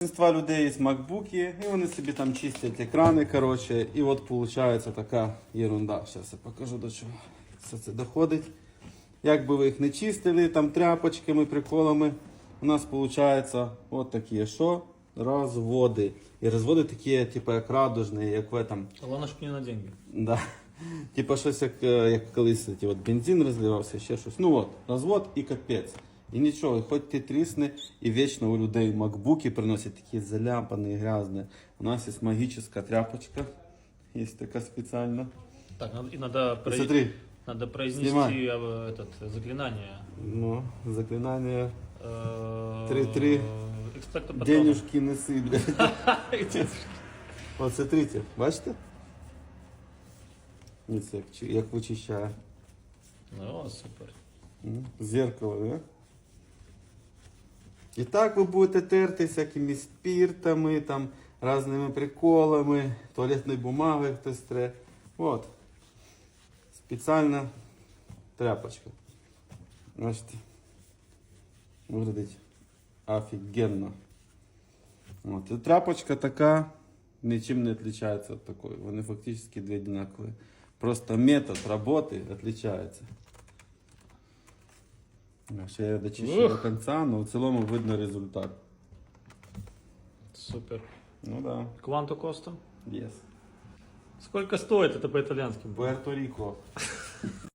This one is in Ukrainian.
Большинства людей є макбуки, і вони собі там чистять екрани, коротше, і от виходить така ерунда. Зараз я покажу до чого все це доходить. Як би ви їх не чистили, там тряпочками, приколами, у нас виходить от такі що? Розводи. І розводи такі, типу, як радужні, як в этом. Чтобы не на деньги. Да. Типа щось як, е, як колись от бензин розливався, ще щось. Ну от, розвод і капець. І нічого, хоч ти трісни, і вічно у людей макбуки приносять такі заляпані, грязні. У нас є магічна тряпочка. Є така спеціальна. Так, надо, и надо, произ- Смотри, надо произнести Снимай. э, этот, заклинание. ну, заклинання. Э, Три-три. Экспекто патронов. Денюжки неси, блядь. От смотрите, бачите? Ось як, чи- як вичищає. Ну, супер. М, Зеркало, да? І так ви будете терти всякими спіртами, там, різними приколами, туалетною бумагою хтось тре. От. Спеціальна тряпочка. Бачите? Виглядить офігенно. От. І тряпочка така нічим не відрізняється від такої. Вони фактично дві однакові. Просто метод роботи відрізняється. А Ще я дочищу Ух. до кінця, але в цілому видно результат. Супер. Ну да, Кванто Коста. yes. Сколько стоит это по-итальянски? Пуэрто-Рико.